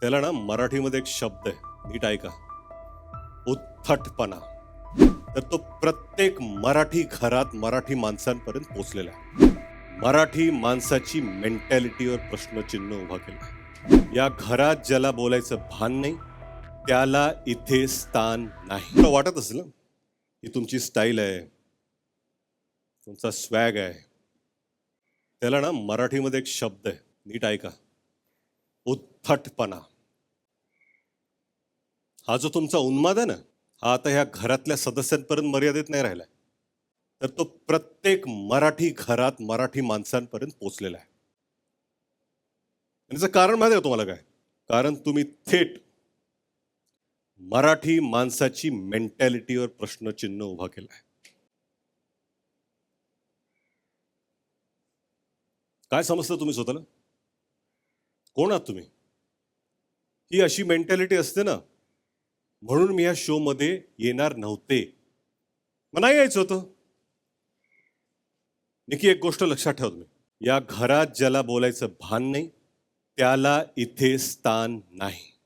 त्याला ना मराठीमध्ये एक शब्द आहे. नीट ऐका. उत्थटपणा तर तो प्रत्येक मराठी घरात मराठी माणसांपर्यंत पोचलेला आहे. मराठी माणसाची मेंटॅलिटीवर प्रश्नचिन्ह उभा केला या घरात ज्याला बोलायचं भान नाही त्याला इथे स्थान नाही. तुला वाटत असेल ना? ही तुमची स्टाईल आहे. तुमचा स्वॅग आहे. त्याला ना मराठीमध्ये एक शब्द आहे. नीट ऐका. उद्धटपणा. हा जो तुमचा उन्माद आहे ना हा आता ह्या घरातल्या सदस्यांपर्यंत मर्यादित नाही राहिलाय. तर तो प्रत्येक मराठी घरात मराठी माणसांपर्यंत पोचलेला आहे. त्याचं याचं कारण माहिती आहे तुम्हाला काय? कारण तुम्ही थेट मराठी माणसाची मेंटॅलिटीवर प्रश्नचिन्ह उभा केला आहे काय समजतं तुम्ही स्वतःला? कोण आहात तुम्ही? ही अशी मेंटॅलिटी असते ना म्हणून मी या शो मध्ये येणार नव्हते. मला नाही यायचं होतं. निकी एक गोष्ट लक्षात ठेवा तुम्ही. या घरात ज्याला बोलायचं भान नाही त्याला इथे स्थान नाही.